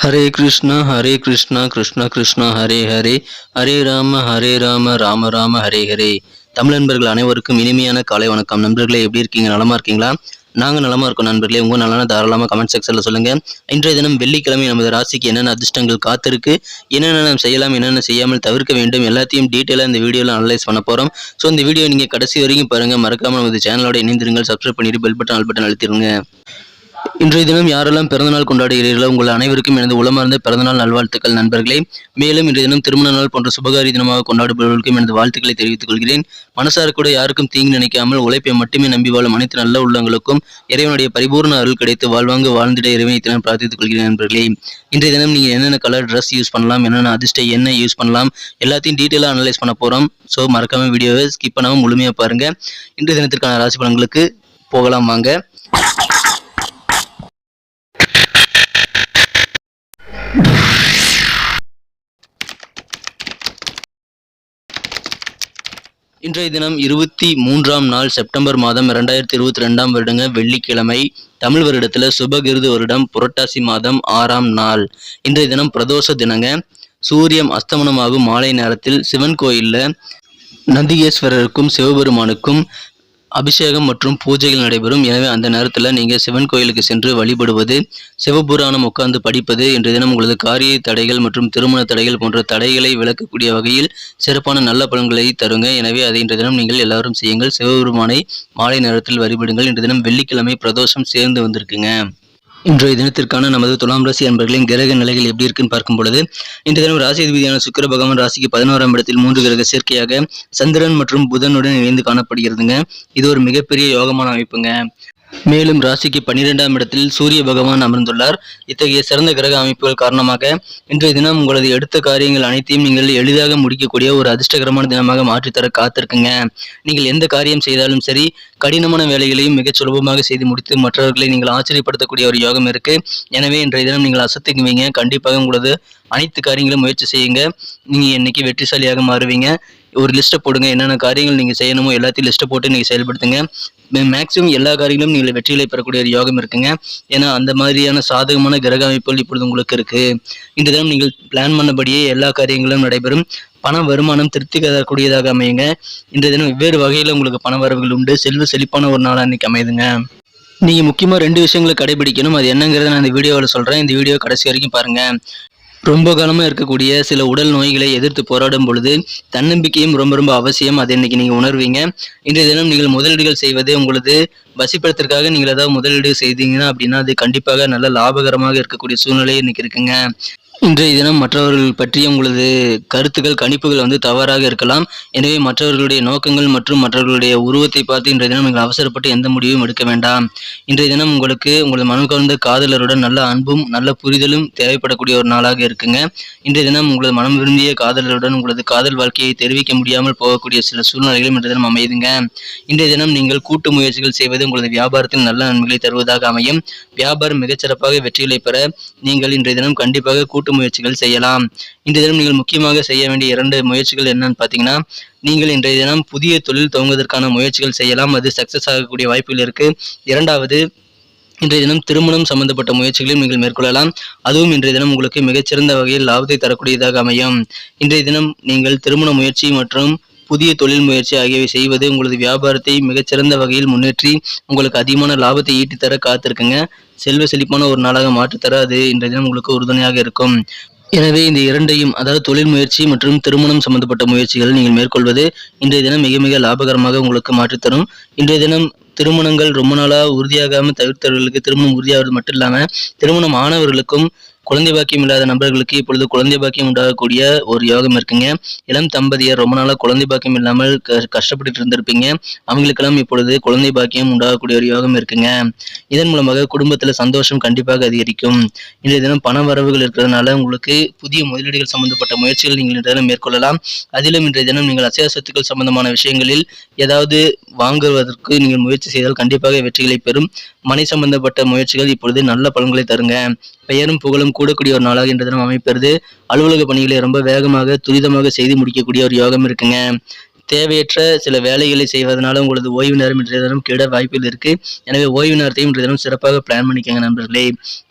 ஹரே கிருஷ்ணா ஹரே கிருஷ்ணா கிருஷ்ணா கிருஷ்ணா ஹரே ஹரே. ஹரே ராம ஹரே ராம ராம ராம ஹரே ஹரே. தமிழ் நண்பர்கள் அனைவருக்கும் இனிமையான காலை வணக்கம். நண்பர்களே எப்படி இருக்கீங்க? நலமா இருக்கீங்களா? நாங்கள் நலமா இருக்கோம் நண்பர்களே. உங்கள் நலன தாராளமாக கமெண்ட் செக்ஷன்ல சொல்லுங்கள் இன்றைய தினம் வெள்ளிக்கிழமை நமது ராசிக்கு என்னென்ன அதிர்ஷ்டங்கள் காத்திருக்கு என்னென்ன நாம் செய்யலாம் என்னென்ன செய்யாமல் தவிர்க்க வேண்டும் எல்லாத்தையும் டீட்டெயிலாக இந்த வீடியோவில் அனலைஸ் பண்ண போகிறோம் ஸோ இந்த வீடியோ நீங்கள் கடைசி வரைக்கும் பாருங்கள் மறக்காமல் நமது சேனலோட இணைந்திருங்கள். சப்ஸ்கிரைப் பண்ணிட்டு பெல் பட்டன் ஆல் பட்டன் அழுத்திடுங்க. இன்றைய தினம் யாரெல்லாம் பிறந்தநாள் கொண்டாடுகிறீர்களோ உங்கள் அனைவருக்கும் எனது உளமார்ந்த பிறந்தநாள் நல்வாழ்த்துக்கள் நண்பர்களே. மேலும் இன்றைய தினம் திருமண நாள் போன்ற சுபகாரி தினமாக கொண்டாடுபவர்களுக்கும் எனது வாழ்த்துக்களை தெரிவித்துக் கொள்கிறேன். மனசார கூட யாருக்கும் தீங்கு நினைக்காமல் உழைப்பை மட்டுமே நம்பி வாழும் அனைத்து நல்ல உள்ளங்களுக்கும் இறைவனுடைய பரிபூர்ண அருள் கிடைத்து வாழ்வாங்க வாழ்ந்திட இறைவனை தினம் பிரார்த்தித்துக் கொள்கிறேன் நண்பர்களே. இன்றைய தினம் நீங்கள் என்னென்ன கலர் ட்ரெஸ் யூஸ் பண்ணலாம் என்னென்ன அதிர்ஷ்ட என்ன யூஸ் பண்ணலாம் எல்லாத்தையும் டீட்டெயிலாக அனலைஸ் பண்ண போகிறோம் ஸோ மறக்காமல் வீடியோவை ஸ்கிப் பண்ணாமல் முழுமையாக பாருங்கள் இன்றைய தினத்திற்கான ராசி பலன்களுக்கு போகலாம் வாங்க. இன்றைய தினம் இருபத்தி மூன்றாம் நாள் செப்டம்பர் மாதம் இரண்டாயிரத்தி இருபத்தி ரெண்டாம் வருடங்க வெள்ளிக்கிழமை தமிழ் வருடத்துல சுபகிருது வருடம் புரட்டாசி மாதம் ஆறாம் நாள். இன்றைய தினம் பிரதோஷ தினங்க. சூரியம் அஸ்தமனமாகும் மாலை நேரத்தில் சிவன் கோயில்ல நந்திகேஸ்வரருக்கும் சிவபெருமானுக்கும் அபிஷேகம் மற்றும் பூஜைகள் நடைபெறும். எனவே அந்த நேரத்தில் நீங்கள் சிவன் கோயிலுக்கு சென்று வழிபடுவது சிவபுராணம் உட்கார்ந்து படிப்பது இன்றைய தினம் உங்களது காரிய தடைகள் மற்றும் திருமண தடைகள் போன்ற தடைகளை விளக்கக்கூடிய வகையில் சிறப்பான நல்ல பலன்களை தருங்க. எனவே அதை இன்றைய தினம் நீங்கள் எல்லாரும் செய்யுங்கள். சிவபெருமானை மாலை நேரத்தில் வழிபடுங்கள். இன்றைய தினம் வெள்ளிக்கிழமை பிரதோஷம் சேர்ந்து வந்திருக்குங்க. இன்றைய தினத்திற்கான நமது துலாம் ராசி அன்பர்களின் கிரக நிலைகள் எப்படி இருக்குன்னு பார்க்கும் பொழுது இந்த தினம் ராசி அதிபதியான சுக்கர பகவான் ராசிக்கு பதினோராம் இடத்தில் மூன்று கிரக சேர்க்கையாக சந்திரன் மற்றும் புதனுடன் இணைந்து காணப்படுகிறதுங்க. இது ஒரு மிகப்பெரிய யோகமான அமைப்புங்க. மேலும் ராசிக்கு பன்னிரெண்டாம் இடத்தில் சூரிய பகவான் அமர்ந்துள்ளார். இத்தகைய சிறந்த கிரக அமைப்புகள் காரணமாக இன்றைய தினம் உங்களது எடுத்த காரியங்கள் அனைத்தையும் நீங்கள் எளிதாக முடிக்கக்கூடிய ஒரு அதிர்ஷ்டகரமான தினமாக மாற்றித்தர காத்திருக்குங்க. நீங்கள் எந்த காரியம் செய்தாலும் சரி கடினமான வேலைகளையும் மிகச் சுலபமாக செய்து முடித்து மற்றவர்களை நீங்கள் ஆச்சரியப்படுத்தக்கூடிய ஒரு யோகம் இருக்கு. எனவே இன்றைய தினம் நீங்கள் அசத்துக்குவீங்க. கண்டிப்பாக உங்களது அனைத்து காரியங்களும் முயற்சி செய்யுங்க. நீங்க இன்னைக்கு வெற்றிசாலியாக மாறுவீங்க. ஒரு லிஸ்ட்டை போடுங்க. என்னென்ன காரியங்கள் நீங்கள் செய்யணுமோ எல்லாத்தையும் லிஸ்ட்டை போட்டு நீங்கள் செயல்படுத்துங்க. மேக்ஸிமம் எல்லா காரியங்களும் நீங்கள் வெற்றிகளை பெறக்கூடிய ஒரு யோகம் இருக்குங்க. ஏன்னா அந்த மாதிரியான சாதகமான கிரக அமைப்புகள் இப்பொழுது உங்களுக்கு இருக்கு. இந்த தினம் நீங்கள் பிளான் பண்ணபடியே எல்லா காரியங்களும் நடைபெறும். பண வருமானம் திருப்தி தரக்கூடியதாக அமையுங்க. இந்த தினம் வெவ்வேறு வகையில் உங்களுக்கு பண வரவுகள் உண்டு. செல்வ செழிப்பான ஒரு நாளாக அன்னைக்கு அமையுதுங்க. நீங்கள் முக்கியமாக ரெண்டு விஷயங்களை கடைபிடிக்கணும். அது என்னங்கிறத நான் இந்த வீடியோவில் சொல்கிறேன் இந்த வீடியோ கடைசி வரைக்கும் பாருங்கள் ரொம்ப காலமாக இருக்கக்கூடிய சில உடல் நோய்களை எதிர்த்து போராடும் பொழுது தன்னம்பிக்கையும் ரொம்ப ரொம்ப அவசியம். அதை இன்னைக்கு நீங்கள் உணர்வீங்க. இன்றைய தினம் நீங்கள் முதலீடுகள் செய்வது உங்களது வசிப்படத்திற்காக நீங்கள் ஏதாவது முதலீடு செய்தீங்கன்னா அப்படின்னா அது கண்டிப்பாக நல்ல லாபகரமாக இருக்கக்கூடிய சூழ்நிலை இன்னைக்கு இருக்குங்க. இன்றைய தினம் மற்றவர்கள் பற்றிய உங்களது கருத்துக்கள் கணிப்புகள் வந்து தவறாக இருக்கலாம். எனவே மற்றவர்களுடைய நோக்கங்கள் மற்றும் மற்றவர்களுடைய உருவத்தை பார்த்து இன்றைய தினம் நீங்கள் அவசரப்பட்டு எந்த முடிவும் எடுக்க வேண்டாம். இன்றைய தினம் உங்களுக்கு உங்களது மனம் கவர்ந்த காதலருடன் நல்ல அன்பும் நல்ல புரிதலும் தேவைப்படக்கூடிய ஒரு நாளாக இருக்குங்க. இன்றைய தினம் உங்களது மனம் விரும்பிய காதலருடன் உங்களது காதல் வாழ்க்கையை தெரிவிக்க முடியாமல் போகக்கூடிய சில சூழ்நிலைகளும் இன்றைய தினம் அமையுதுங்க. இன்றைய தினம் நீங்கள் கூட்டு முயற்சிகள் செய்வது உங்களது வியாபாரத்தில் நல்ல நன்மைகளை தருவதாக அமையும். வியாபாரம் மிகச்சிறப்பாக வெற்றிகளை பெற நீங்கள் இன்றைய தினம் கண்டிப்பாக கூட்டு முயற்சிகள் செய்யலாம். இந்த தினம் நீங்கள் முக்கியமாக செய்ய வேண்டிய இரண்டு முயற்சிகள் என்னன்னு பார்த்தீங்கன்னா நீங்கள் இன்றைய தினம் புதிய தொழில் துவங்குவதற்கான முயற்சிகள் செய்யலாம். அது சக்சஸ் ஆகக்கூடிய வாய்ப்புகள் இருக்கு. இரண்டாவது இன்றைய தினம் திருமணம் சம்பந்தப்பட்ட முயற்சிகளையும் நீங்கள் மேற்கொள்ளலாம். அதுவும் இன்றைய தினம் உங்களுக்கு மிகச்சிறந்த வகையில் லாபத்தை தரக்கூடியதாக அமையும். இன்றைய தினம் நீங்கள் திருமண முயற்சி மற்றும் புதிய தொழில் முயற்சி ஆகியவை செய்வது உங்களது வியாபாரத்தை மிகச்சிறந்த வகையில் முன்னேற்றி உங்களுக்கு அதிகமான லாபத்தை ஈட்டித்தர காத்திருக்குங்க. செல்வ செழிப்பான ஒரு நாளாக மாற்றித்தர அது இன்றைய தினம் உங்களுக்கு உறுதுணையாக இருக்கும். எனவே இந்த இரண்டையும் அதாவது தொழில் முயற்சி மற்றும் திருமணம் சம்பந்தப்பட்ட முயற்சிகள் நீங்கள் மேற்கொள்வது இன்றைய தினம் மிக மிக லாபகரமாக உங்களுக்கு மாற்றித்தரும். இன்றைய தினம் திருமணங்கள் ரொம்ப நாளாக உறுதியாகாமல் தவிர்த்தவர்களுக்கு திருமணம் உறுதியாகிறது மட்டும் இல்லாமல் திருமணம் ஆனவர்களுக்கும் குழந்தை பாக்கியம் இல்லாத நபர்களுக்கு இப்பொழுது குழந்தை பாக்கியம் உண்டாகக்கூடிய ஒரு யோகம் இருக்குங்க. இளம் தம்பதியர் ரொம்ப நாளாக குழந்தை பாக்கியம் இல்லாமல் கஷ்டப்பட்டு இருந்திருப்பீங்க. அவங்களுக்கெல்லாம் இப்பொழுது குழந்தை பாக்கியம் உண்டாகக்கூடிய ஒரு யோகம் இருக்குங்க. இதன் மூலமாக குடும்பத்தில் சந்தோஷம் கண்டிப்பாக அதிகரிக்கும். இன்றைய தினம் பண வரவுகள் இருக்கிறதுனால உங்களுக்கு புதிய முதலீடுகள் சம்பந்தப்பட்ட முயற்சிகள் நீங்கள் இன்றைய தினம் மேற்கொள்ளலாம். அதிலும் இன்றைய தினம் நீங்கள் அசைய சொத்துக்கள் சம்பந்தமான விஷயங்களில் ஏதாவது வாங்குவதற்கு நீங்கள் முயற்சி செய்தால் கண்டிப்பாக வெற்றிகளை பெறும். மனை சம்பந்தப்பட்ட முயற்சிகள் இப்பொழுது நல்ல பலன்களை தருங்க. பெயரும் புகழும் கூடக்கூடிய ஒரு நாளாக இன்று தினம் அமைப்பெறுது. அலுவலக பணிகளை ரொம்ப வேகமாக துரிதமாக செய்து முடிக்கக்கூடிய ஒரு யோகம் இருக்குங்க. தேவையற்ற சில வேலைகளை செய்வதனால உங்களது ஓய்வு நேரம் இன்றைய தினம் கெட வாய்ப்புகள் இருக்கு. எனவே ஓய்வு நேரத்தையும் இன்றைய தினம் சிறப்பாக பிளான் பண்ணிக்கோங்க நண்பர்களே.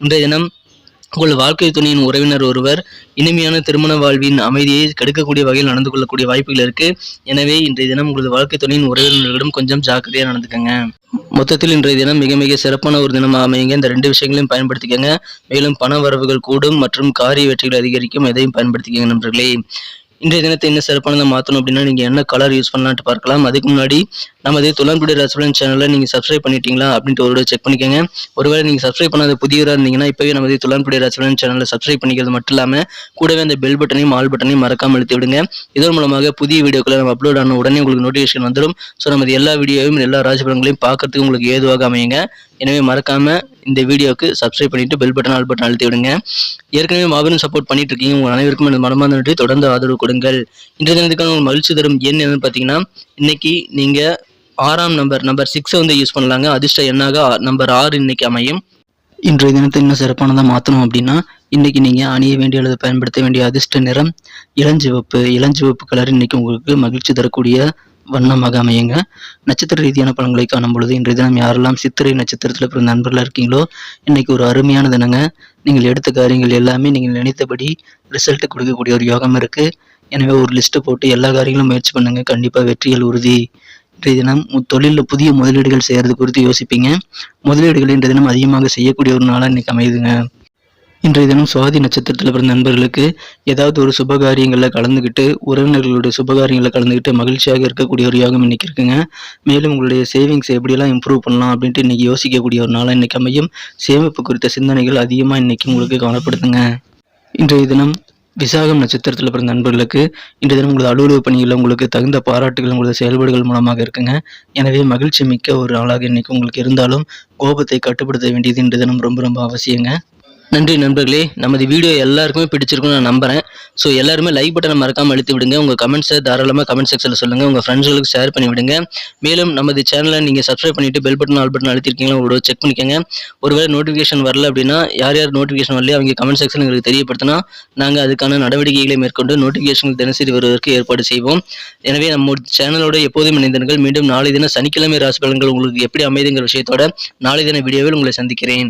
இன்றைய தினம் உங்கள் வாழ்க்கை துணையின் உறவினர் ஒருவர் இனிமையான திருமண வாழ்வின் அமைதியை கெடுக்கக்கூடிய வகையில் நடந்து கொள்ளக்கூடிய வாய்ப்புகள் இருக்கு. எனவே இன்றைய தினம் உங்களது வாழ்க்கை துணையின் உறவினர்களிடம் கொஞ்சம் ஜாக்கிரதையா நடந்துக்கங்க. மொத்தத்தில் இன்றைய தினம் மிக மிக சிறப்பான ஒரு தினமாக அமையுங்க. இந்த ரெண்டு விஷயங்களையும் பயன்படுத்திக்கங்க. மேலும் பண வரவுகள் கூடும் மற்றும் காரிய வெற்றிகள் அதிகரிக்கும். எதையும் பயன்படுத்திக்கங்க நண்பர்களே. இன்றைய தினத்தை என்ன சிறப்பானதை மாற்றணும் அப்படின்னா நீங்கள் என்ன கலர் யூஸ் பண்ணலான்ட்டு பார்க்கலாம். அதுக்கு முன்னாடி நமது துலான்புடி ரெஸ்டாரண்ட் சேனலை நீங்கள் சப்ஸ்கிரைப் பண்ணிட்டீங்களா அப்படின்ட்டு ஒரு செக் பண்ணிக்கோங்க. ஒருவேளை நீங்கள் சப்ஸ்கிரைப் பண்ணாத புதியவராக இருந்தீங்கன்னா இப்போவே நமது துலான்புடி ரெஸ்டாரண்ட் சேனலை சப்ஸ்கிரைப் பண்ணிக்கிறது மட்டும் இல்லாமல் கூடவே அந்த பெல் பட்டனையும் ஆல் பட்டனையும் மறக்காமல் அழுத்தி விடுங்க. இதன் மூலமாக புதிய வீடியோக்களை நம்ம அப்லோட் ஆன உடனே உங்களுக்கு நோட்டிஃபிகேஷன் வந்துடும். ஸோ நமது எல்லா வீடியோவையும் எல்லா ராஜபுரங்களையும் பார்க்கறதுக்கு உங்களுக்கு ஏதுவாக அமையுங்க. எனவே மறக்காம இந்த வீடியோக்கு சப்ஸ்கிரைப் பண்ணிட்டு பெல் பட்டன் ஆல் பட்டன் அழுத்தி விடுங்க. ஏற்கனவே மாபெரும் சப்போர்ட் பண்ணிட்டு இருக்கீங்க உங்கள் அனைவருக்கும் எனது மனமார்ந்த நன்றி. தொடர்ந்து ஆதரவு கொடுங்கள். இன்றைய தினத்துக்கான ஒரு மகிழ்ச்சி தரும் எண் என்னன்னு பார்த்தீங்கன்னா இன்னைக்கு நீங்கள் ஆறாம் நம்பர் நம்பர் சிக்ஸை வந்து யூஸ் பண்ணலாங்க. அதிர்ஷ்ட எண்ணாக நம்பர் ஆறு இன்னைக்கு அமையும். இன்றைய தினத்தை இன்னும் சிறப்பானதாக மாற்றணும் அப்படின்னா இன்றைக்கி நீங்கள் அணிய வேண்டிய அல்லது பயன்படுத்த வேண்டிய அதிர்ஷ்ட நிறம் இளஞ்சிவப்பு இளஞ்சிவப்பு கலர் இன்றைக்கி உங்களுக்கு மகிழ்ச்சி தரக்கூடிய வண்ணமாக அமையுங்க. நட்சத்திர ரீதியான பழங்களை காணும் பொழுது இன்றைய தினம் யாரெல்லாம் சித்திரை நட்சத்திரத்தில் பிறந்த நண்பர்களாக இருக்கீங்களோ இன்னைக்கு ஒரு அருமையான தினங்க. நீங்கள் எடுத்த காரியங்கள் எல்லாமே நீங்கள் நினைத்தபடி ரிசல்ட் கொடுக்கக்கூடிய ஒரு யோகம் இருக்கு. எனவே ஒரு லிஸ்ட்டு போட்டு எல்லா காரியங்களும் முயற்சி பண்ணுங்க. கண்டிப்பாக வெற்றிகள் உறுதி. இன்றைய தினம் தொழிலில் புதிய முதலீடுகள் செய்கிறது குறித்து யோசிப்பீங்க. முதலீடுகள் இன்றைய தினம் அதிகமாக செய்யக்கூடிய ஒரு நாளாக இன்னைக்கு அமையுதுங்க. இன்றைய தினம் சுவாதி நட்சத்திரத்தில் பிறந்த நண்பர்களுக்கு ஏதாவது ஒரு சுபகாரியங்களில் கலந்துக்கிட்டு உறவினர்களுடைய சுபகாரியங்களில் கலந்துக்கிட்டு மகிழ்ச்சியாக இருக்கக்கூடிய ஒரு யோகம் இன்னைக்கு இருக்குங்க. மேலும் உங்களுடைய சேவிங்ஸ் எப்படியெல்லாம் இம்ப்ரூவ் பண்ணலாம் அப்படின்ட்டு இன்னைக்கு யோசிக்கக்கூடிய ஒரு நாளாக இன்னைக்கு அமையும். சேமிப்பு குறித்த சிந்தனைகள் அதிகமாக இன்னைக்கு உங்களுக்கு காணப்படுதுங்க இன்றைய தினம் விசாகம் நட்சத்திரத்தில் பிறந்த நண்பர்களுக்கு இன்றைய தினம் உங்களது அலுவலக பணிகளில் உங்களுக்கு தகுந்த பாராட்டுகள் உங்களது செயல்பாடுகள் மூலமாக இருக்குங்க. எனவே மகிழ்ச்சி மிக்க ஒரு நாளாக இன்னைக்கு உங்களுக்கு இருந்தாலும் கோபத்தை கட்டுப்படுத்த வேண்டியது இன்றைய தினம் ரொம்ப ரொம்ப அவசியங்க. நன்றி நண்பர்களே. நமது வீடியோ எல்லாருக்குமே பிடிச்சிருக்கும்னு நான் நம்புறேன். ஸோ எல்லாருமே லைக் பட்டனை மறக்காமல் அழுத்தி விடுங்க. உங்கள் கமெண்ட்ஸை தாராளமாக கமெண்ட் செக்ஷனில் சொல்லுங்கள் உங்கள் ஃப்ரெண்ட்ஸ்களுக்கு ஷேர் பண்ணி விடுங்க. மேலும் நமது சேனலை நீங்கள் சப்ஸ்கிரைப் பண்ணிட்டு பெல் பட்டன் ஆல் பட்டன் அழுத்திருக்கீங்களா உங்களோட செக் பண்ணிக்கோங்க. ஒருவேளை நோட்டிஃபிகேஷன் வரல அப்படின்னா யார் யார் நோட்டிஃபிகேஷன் வரலையோ அவங்க கமெண்ட் செக்ஷன் எங்களுக்கு தெரியப்படுத்தினா நாங்கள் அதுக்கான நடவடிக்கைகளை மேற்கொண்டு நோட்டிஃபிகேஷன் தினசரி வருவதற்கு ஏற்பாடு செய்வோம். எனவே நம்ம சேனலோட எப்போதும் இணைந்தீர்கள் மீண்டும் நாளை தினம் சனிக்கிழமை ராசி பலன்கள் உங்களுக்கு எப்படி அமைதுங்கிற விஷயத்தோட நாளை தின வீடியோவில் உங்களை சந்திக்கிறேன்.